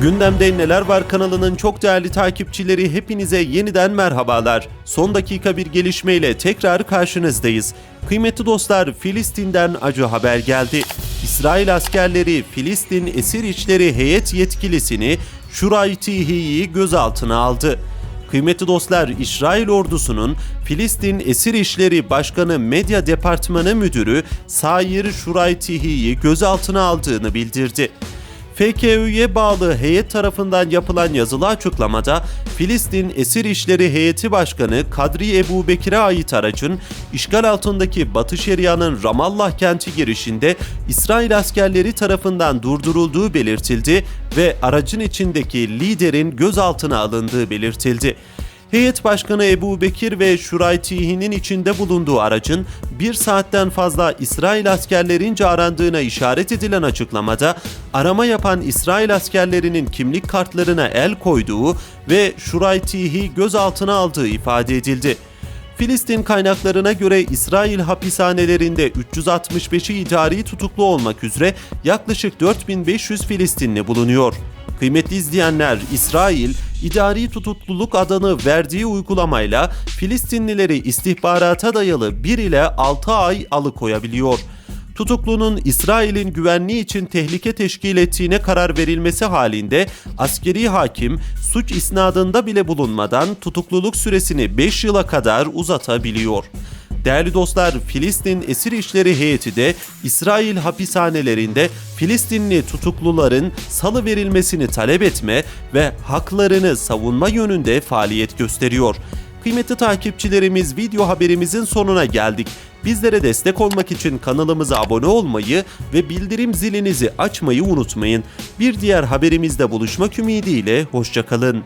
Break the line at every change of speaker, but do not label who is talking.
Gündemde Neler Var kanalının çok değerli takipçileri hepinize yeniden merhabalar. Son dakika bir gelişmeyle tekrar karşınızdayız. Kıymetli dostlar Filistin'den acı haber geldi. İsrail askerleri Filistin Esir İşleri Heyet Yetkilisini Şuray Tihi'yi gözaltına aldı. Kıymetli dostlar, İsrail ordusunun Filistin Esir İşleri Başkanı Medya Departmanı Müdürü Sair Şuraytihi'yi gözaltına aldığını bildirdi. FKÜ'ye bağlı heyet tarafından yapılan yazılı açıklamada Filistin Esir İşleri Heyeti Başkanı Kadri Ebu Bekir'e ait aracın işgal altındaki Batı Şeria'nın Ramallah kenti girişinde İsrail askerleri tarafından durdurulduğu belirtildi ve aracın içindeki liderin gözaltına alındığı belirtildi. Heyet Başkanı Ebu Bekir ve Şuray Tihi'nin içinde bulunduğu aracın bir saatten fazla İsrail askerlerince arandığına işaret edilen açıklamada arama yapan İsrail askerlerinin kimlik kartlarına el koyduğu ve Şuray Tihi gözaltına aldığı ifade edildi. Filistin kaynaklarına göre İsrail hapishanelerinde 365'i idari tutuklu olmak üzere yaklaşık 4500 Filistinli bulunuyor. Kıymetli izleyenler, İsrail, idari tutukluluk adını verdiği uygulamayla Filistinlileri istihbarata dayalı 1 ile 6 ay alıkoyabiliyor. Tutuklunun İsrail'in güvenliği için tehlike teşkil ettiğine karar verilmesi halinde askeri hakim suç isnadında bile bulunmadan tutukluluk süresini 5 yıla kadar uzatabiliyor. Değerli dostlar, Filistin Esir İşleri Heyeti de İsrail hapishanelerinde Filistinli tutukluların salı verilmesini talep etme ve haklarını savunma yönünde faaliyet gösteriyor. Kıymetli takipçilerimiz video haberimizin sonuna geldik. Bizlere destek olmak için kanalımıza abone olmayı ve bildirim zilinizi açmayı unutmayın. Bir diğer haberimizde buluşmak ümidiyle hoşçakalın.